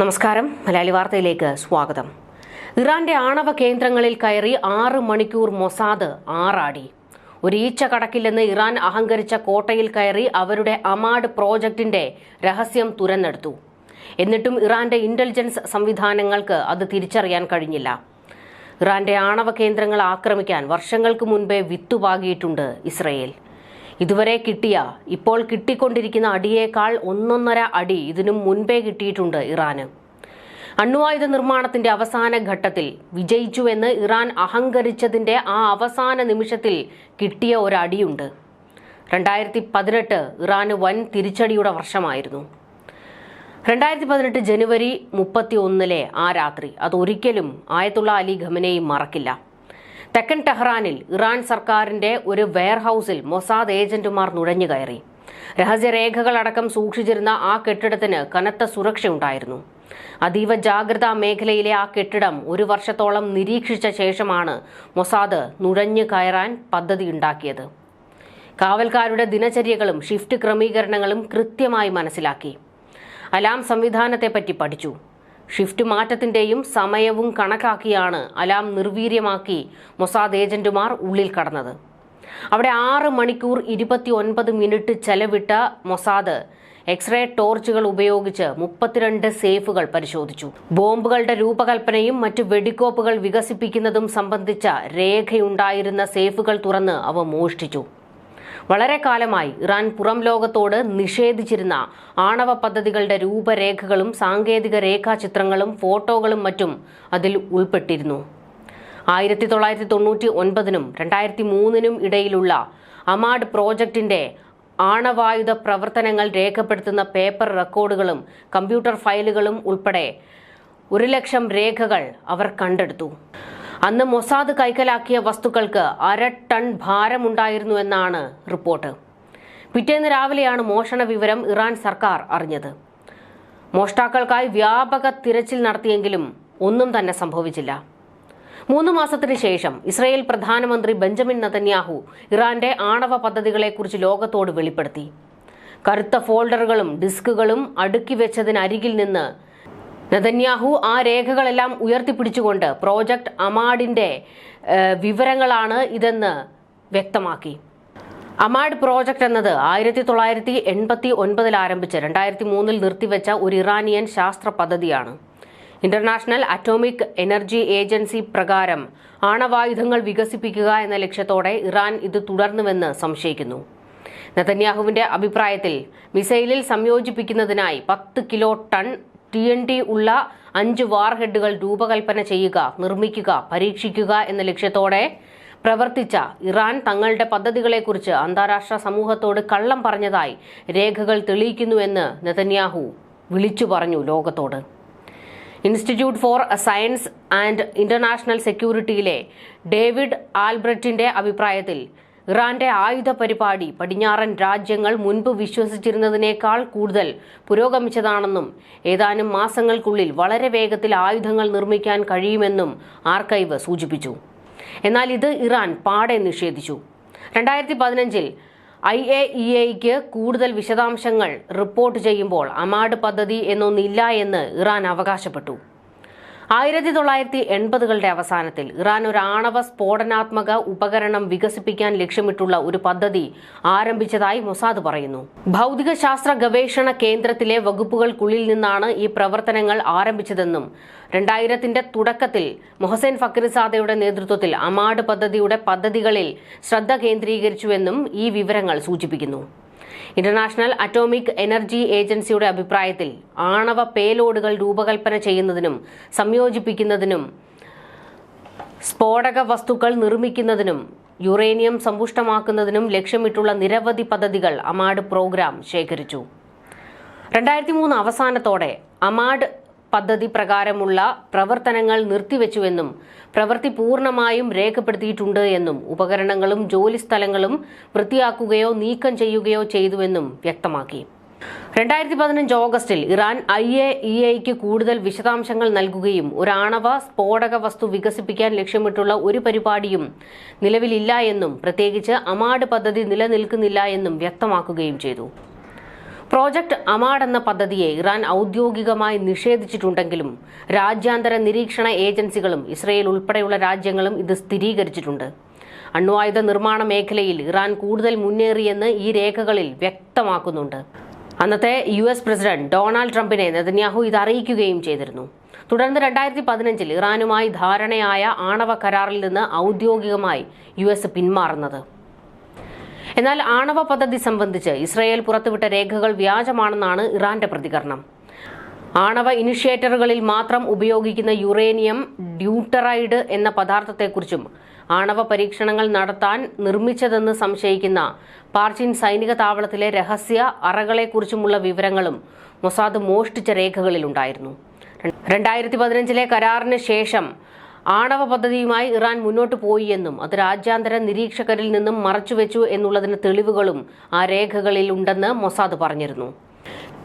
നമസ്കാരം. മലയാളി വാർത്തയിലേക്ക് സ്വാഗതം. ഇറാന്റെ ആണവ കേന്ദ്രങ്ങളിൽ കയറി ആറ് മണിക്കൂർ മൊസാദ് ആറാടി. ഒരു ഈച്ച കടക്കില്ലെന്ന് ഇറാൻ അഹങ്കരിച്ച കോട്ടയിൽ കയറി അവരുടെ അമാഡ് പ്രോജക്റ്റിന്റെ രഹസ്യം തുരന്നെടുത്തു. എന്നിട്ടും ഇറാന്റെ ഇന്റലിജൻസ് സംവിധാനങ്ങൾക്ക് അത് തിരിച്ചറിയാൻ കഴിഞ്ഞില്ല. ഇറാന്റെ ആണവ കേന്ദ്രങ്ങൾ ആക്രമിക്കാൻ വർഷങ്ങൾക്ക് മുൻപേ വിത്തുപാകിയിട്ടുണ്ട് ഇസ്രയേൽ. ഇതുവരെ കിട്ടിയ ഇപ്പോൾ കിട്ടിക്കൊണ്ടിരിക്കുന്ന അടിയേക്കാൾ ഒന്നൊന്നര അടി ഇതിനും മുൻപേ കിട്ടിയിട്ടുണ്ട് ഇറാന്. അണ്വായുധ നിർമ്മാണത്തിന്റെ അവസാന ഘട്ടത്തിൽ വിജയിച്ചുവെന്ന് ഇറാൻ അഹങ്കരിച്ചതിന്റെ ആ അവസാന നിമിഷത്തിൽ കിട്ടിയ ഒരടിയുണ്ട്. രണ്ടായിരത്തി പതിനെട്ട് ഇറാന് വൻ തിരിച്ചടിയുടെ വർഷമായിരുന്നു. രണ്ടായിരത്തി പതിനെട്ട് ജനുവരി മുപ്പത്തി ഒന്നിലെ ആ രാത്രി അതൊരിക്കലും ആയത്തുള്ള അലി ഖമനെയും മറക്കില്ല. തെക്കൻ ടെഹ്റാനിൽ ഇറാൻ സർക്കാരിന്റെ ഒരു വെയർഹൌസിൽ മൊസാദ് ഏജന്റുമാർ നുഴഞ്ഞു കയറി. രഹസ്യരേഖകളടക്കം സൂക്ഷിച്ചിരുന്ന ആ കെട്ടിടത്തിന് കനത്ത സുരക്ഷയുണ്ടായിരുന്നു. അതീവ ജാഗ്രതാ മേഖലയിലെ ആ കെട്ടിടം ഒരു വർഷത്തോളം നിരീക്ഷിച്ച ശേഷമാണ് മൊസാദ് നുഴഞ്ഞു കയറാൻ പദ്ധതിയുണ്ടാക്കിയത് കാവൽക്കാരുടെ ദിനചര്യകളും ഷിഫ്റ്റ് ക്രമീകരണങ്ങളും കൃത്യമായി മനസ്സിലാക്കി. അലാം സംവിധാനത്തെപ്പറ്റി പഠിച്ചു. ഷിഫ്റ്റ് മാറ്റത്തിന്റെയും സമയവും കണക്കാക്കിയാണ് അലാം നിർവീര്യമാക്കി മൊസാദ് ഏജന്റുമാർ ഉള്ളിൽ കടന്നത്. അവിടെ ആറ് മണിക്കൂർ ഇരുപത്തി ഒൻപത് മിനിറ്റ് ചെലവിട്ട മൊസാദ് എക്സ്റേ ടോർച്ചുകൾ ഉപയോഗിച്ച് മുപ്പത്തിരണ്ട് സേഫുകൾ പരിശോധിച്ചു. ബോംബുകളുടെ രൂപകൽപ്പനയും മറ്റു വെടിക്കോപ്പുകൾ വികസിപ്പിക്കുന്നതും സംബന്ധിച്ച രേഖയുണ്ടായിരുന്ന സേഫുകൾ തുറന്ന് അവ മോഷ്ടിച്ചു. വളരെ കാലമായി ഇറാൻ പുറം ലോകത്തോട് നിഷേധിച്ചിരുന്ന ആണവ പദ്ധതികളുടെ രൂപരേഖകളും സാങ്കേതിക രേഖാചിത്രങ്ങളും ഫോട്ടോകളും മറ്റും അതിൽ ഉൾപ്പെട്ടിരുന്നു. ആയിരത്തി തൊള്ളായിരത്തി തൊണ്ണൂറ്റി ഒൻപതിനും രണ്ടായിരത്തി മൂന്നിനും ഇടയിലുള്ള അമാഡ് പ്രോജക്റ്റിന്റെ ആണവായുധ പ്രവർത്തനങ്ങൾ രേഖപ്പെടുത്തുന്ന പേപ്പർ റെക്കോർഡുകളും കമ്പ്യൂട്ടർ ഫയലുകളും ഉൾപ്പെടെ ഒരു ലക്ഷം രേഖകൾ അവർ കണ്ടെടുത്തു. അന്ന് മൊസാദ് കൈക്കലാക്കിയ വസ്തുക്കൾക്ക് അര ടൺ ഭാരമുണ്ടായിരുന്നു എന്നാണ് റിപ്പോർട്ട്. പിറ്റേന്ന് രാവിലെയാണ് മോഷണ വിവരം ഇറാൻ സർക്കാർ അറിഞ്ഞത്. മോഷ്ടാക്കൾക്കായി വ്യാപക തിരച്ചിൽ നടത്തിയെങ്കിലും ഒന്നും തന്നെ സംഭവിച്ചില്ല. മൂന്ന് മാസത്തിന് ശേഷം ഇസ്രായേൽ പ്രധാനമന്ത്രി ബെഞ്ചമിൻ നതന്യാഹു ഇറാന്റെ ആണവ പദ്ധതികളെക്കുറിച്ച് ലോകത്തോട് വെളിപ്പെടുത്തി. കറുത്ത ഫോൾഡറുകളും ഡിസ്കുകളും അടുക്കി വെച്ചതിനരികിൽ നിന്ന് നെതന്യാഹു ആ രേഖകളെല്ലാം ഉയർത്തിപ്പിടിച്ചുകൊണ്ട് പ്രോജക്ട് അമാഡിന്റെ വിവരങ്ങളാണ് ഇതെന്ന് വ്യക്തമാക്കി. അമാഡ് പ്രോജക്റ്റ് എന്നത് ആയിരത്തി തൊള്ളായിരത്തി എൺപത്തി ഒൻപതിൽ ആരംഭിച്ച് രണ്ടായിരത്തി മൂന്നിൽ നിർത്തിവെച്ച ഒരു ഇറാനിയൻ ശാസ്ത്ര പദ്ധതിയാണ്. ഇന്റർനാഷണൽ അറ്റോമിക് എനർജി ഏജൻസി പ്രകാരം ആണവായുധങ്ങൾ വികസിപ്പിക്കുക എന്ന ലക്ഷ്യത്തോടെ ഇറാൻ ഇത് തുടർന്നുവെന്ന് സംശയിക്കുന്നു. നെതന്യാഹുവിന്റെ അഭിപ്രായത്തിൽ മിസൈലിൽ സംയോജിപ്പിക്കുന്നതിനായി പത്ത് kilo ton T N T ഉള്ള അഞ്ച് വാർഹെഡുകൾ രൂപകൽപ്പന ചെയ്യുക നിർമ്മിക്കുക പരീക്ഷിക്കുക എന്ന ലക്ഷ്യത്തോടെ പ്രവർത്തിച്ച ഇറാൻ തങ്ങളുടെ പദ്ധതികളെക്കുറിച്ച് അന്താരാഷ്ട്ര സമൂഹത്തോട് കള്ളം പറഞ്ഞതായി രേഖകൾ തെളിയിക്കുന്നുവെന്ന് നെതന്യാഹു വിളിച്ചു പറഞ്ഞു ലോകത്തോട്. Institute for science and international സെക്യൂരിറ്റിയിലെ David ആൽബ്രറ്റിന്റെ അഭിപ്രായത്തിൽ ഇറാന്റെ ആയുധ പരിപാടി പടിഞ്ഞാറൻ രാജ്യങ്ങൾ മുൻപ് വിശ്വസിച്ചിരുന്നതിനേക്കാൾ കൂടുതൽ പുരോഗമിച്ചതാണെന്നും ഏതാനും മാസങ്ങൾക്കുള്ളിൽ വളരെ വേഗത്തിൽ ആയുധങ്ങൾ നിർമ്മിക്കാൻ കഴിയുമെന്നും ആർക്കൈവ് സൂചിപ്പിച്ചു. എന്നാൽ ഇത് ഇറാൻ പാടെ നിഷേധിച്ചു. രണ്ടായിരത്തി പതിനഞ്ചിൽ ഐ എ ഇ എക്ക് കൂടുതൽ വിശദാംശങ്ങൾ റിപ്പോർട്ട് ചെയ്യുമ്പോൾ അമാഡ് പദ്ധതി എന്നൊന്നില്ല എന്ന് ഇറാൻ അവകാശപ്പെട്ടു. ആയിരത്തി തൊള്ളായിരത്തി എൺപതുകളുടെ അവസാനത്തിൽ ഇറാൻ ഒരു ആണവ സ്ഫോടനാത്മക ഉപകരണം വികസിപ്പിക്കാൻ ലക്ഷ്യമിട്ടുള്ള ഒരു പദ്ധതി ആരംഭിച്ചതായി മൊസാദ് പറയുന്നു. ഭൗതിക ശാസ്ത്ര ഗവേഷണ കേന്ദ്രത്തിലെ വകുപ്പുകൾക്കുള്ളിൽ നിന്നാണ് ഈ പ്രവർത്തനങ്ങൾ ആരംഭിച്ചതെന്നും രണ്ടായിരത്തിന്റെ തുടക്കത്തിൽ മൊഹസൈൻ ഫക്രിസാദയുടെ നേതൃത്വത്തിൽ അമാഡ് പദ്ധതിയുടെ പദ്ധതികളിൽ ശ്രദ്ധ കേന്ദ്രീകരിച്ചുവെന്നും ഈ വിവരങ്ങൾ സൂചിപ്പിക്കുന്നു. ഇന്റർനാഷണൽ അറ്റോമിക് എനർജി ഏജൻസിയുടെ അഭിപ്രായത്തിൽ ആണവ പേലോഡുകൾ രൂപകൽപ്പന ചെയ്യുന്നതിനും സംയോജിപ്പിക്കുന്നതിനും സ്ഫോടക വസ്തുക്കൾ നിർമ്മിക്കുന്നതിനും യുറേനിയം സമ്പുഷ്ടമാക്കുന്നതിനും ലക്ഷ്യമിട്ടുള്ള നിരവധി പദ്ധതികൾ അമാഡ് പ്രോഗ്രാം ശേഖരിച്ചു. രണ്ടായിരത്തി മൂന്ന് അവസാനത്തോടെ അമാഡ് പദ്ധതി പ്രകാരമുള്ള പ്രവർത്തനങ്ങൾ നിർത്തിവെച്ചുവെന്നും പ്രവൃത്തി പൂർണമായും രേഖപ്പെടുത്തിയിട്ടുണ്ട് എന്നും ഉപകരണങ്ങളും ജോലിസ്ഥലങ്ങളും വൃത്തിയാക്കുകയോ നീക്കം ചെയ്യുകയോ ചെയ്തുവെന്നും വ്യക്തമാക്കി. രണ്ടായിരത്തി പതിനഞ്ച് ഓഗസ്റ്റിൽ ഇറാൻ ഐ എ ഇ ഐക്ക് കൂടുതൽ വിശദാംശങ്ങൾ നൽകുകയും ഒരു ആണവ സ്ഫോടക വസ്തു വികസിപ്പിക്കാൻ ലക്ഷ്യമിട്ടുള്ള ഒരു പരിപാടിയും നിലവിലില്ല എന്നും പ്രത്യേകിച്ച് അമാഡ് പദ്ധതി നിലനിൽക്കുന്നില്ല എന്നും വ്യക്തമാക്കുകയും ചെയ്തു. പ്രോജക്ട് അമാഡ് എന്ന പദ്ധതിയെ ഇറാൻ ഔദ്യോഗികമായി നിഷേധിച്ചിട്ടുണ്ടെങ്കിലും രാജ്യാന്തര നിരീക്ഷണ ഏജൻസികളും ഇസ്രയേൽ ഉൾപ്പെടെയുള്ള രാജ്യങ്ങളും ഇത് സ്ഥിരീകരിച്ചിട്ടുണ്ട്. അണ്വായുധ നിർമ്മാണ മേഖലയിൽ ഇറാൻ കൂടുതൽ മുന്നേറിയെന്ന് ഈ രേഖകളിൽ വ്യക്തമാക്കുന്നുണ്ട്. അന്നത്തെ യു എസ് പ്രസിഡന്റ് ഡൊണാൾഡ് ട്രംപിനെ നെതന്യാഹു ഇത് അറിയിക്കുകയും ചെയ്തിരുന്നു. തുടർന്ന് രണ്ടായിരത്തി പതിനഞ്ചിൽ ഇറാനുമായി ധാരണയായ ആണവ കരാറിൽ നിന്ന് ഔദ്യോഗികമായി യു പിന്മാറുന്നത്. എന്നാൽ ആണവ പദ്ധതി സംബന്ധിച്ച് ഇസ്രയേൽ പുറത്തുവിട്ട രേഖകൾ വ്യാജമാണെന്നാണ് ഇറാന്റെ പ്രതികരണം. ആണവ ഇനിഷ്യേറ്ററുകളിൽ മാത്രം ഉപയോഗിക്കുന്ന യുറേനിയം ഡ്യൂട്ടറൈഡ് എന്ന പദാർത്ഥത്തെക്കുറിച്ചും ആണവ പരീക്ഷണങ്ങൾ നടത്താൻ നിർമ്മിച്ചതെന്ന് സംശയിക്കുന്ന പാർച്ചിൻ സൈനിക താവളത്തിലെ രഹസ്യ അറകളെക്കുറിച്ചുമുള്ള വിവരങ്ങളും മൊസാദ് മോഷ്ടിച്ച രേഖകളിലുണ്ടായിരുന്നു. രണ്ടായിരത്തി പതിനഞ്ചിലെ കരാറിന് ശേഷം ആണവ പദ്ധതിയുമായി ഇറാൻ മുന്നോട്ട് പോയി എന്നും അത് രാജ്യാന്തര നിരീക്ഷകരിൽ നിന്നും മറച്ചുവെച്ചു എന്നുള്ളതിന് തെളിവുകളും ആ രേഖകളിൽ ഉണ്ടെന്ന് മൊസാദ് പറഞ്ഞിരുന്നു.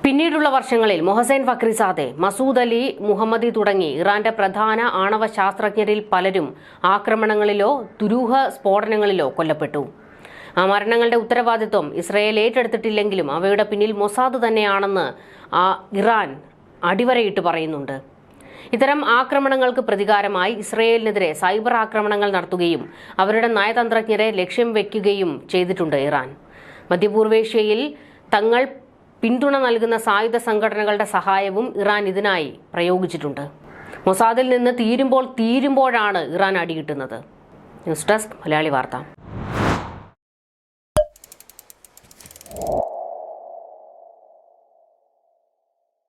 പിന്നീടുള്ള വർഷങ്ങളിൽ മൊഹസൈൻ ഫക്രിസാദെ മസൂദ് അലി മുഹമ്മദി തുടങ്ങി ഇറാന്റെ പ്രധാന ആണവ ശാസ്ത്രജ്ഞരിൽ പലരും ആക്രമണങ്ങളിലോ ദുരൂഹ സ്ഫോടനങ്ങളിലോ കൊല്ലപ്പെട്ടു. ആ മരണങ്ങളുടെ ഉത്തരവാദിത്വം ഇസ്രയേൽ ഏറ്റെടുത്തിട്ടില്ലെങ്കിലും അവയുടെ പിന്നിൽ മൊസാദ് തന്നെയാണെന്ന് ആ ഇറാൻ അടിവരയിട്ട് പറയുന്നുണ്ട്. ഇത്തരം ആക്രമണങ്ങൾക്ക് പ്രതികാരമായി ഇസ്രയേലിനെതിരെ സൈബർ ആക്രമണങ്ങൾ നടത്തുകയും അവരുടെ നയതന്ത്രജ്ഞരെ ലക്ഷ്യം വയ്ക്കുകയും ചെയ്തിട്ടുണ്ട് ഇറാൻ. മധ്യപൂർവേഷ്യയിൽ തങ്ങൾ പിന്തുണ നൽകുന്ന സായുധ സംഘടനകളുടെ സഹായവും ഇറാൻ ഇതിനായി പ്രയോഗിച്ചിട്ടുണ്ട്. മൊസാദിൽ നിന്ന് തീരുമ്പോൾ തീരുമ്പോഴാണ് ഇറാൻ അടികിട്ടുന്നത്. ന്യൂസ് ഡെസ്ക് മലയാളി വാർത്ത.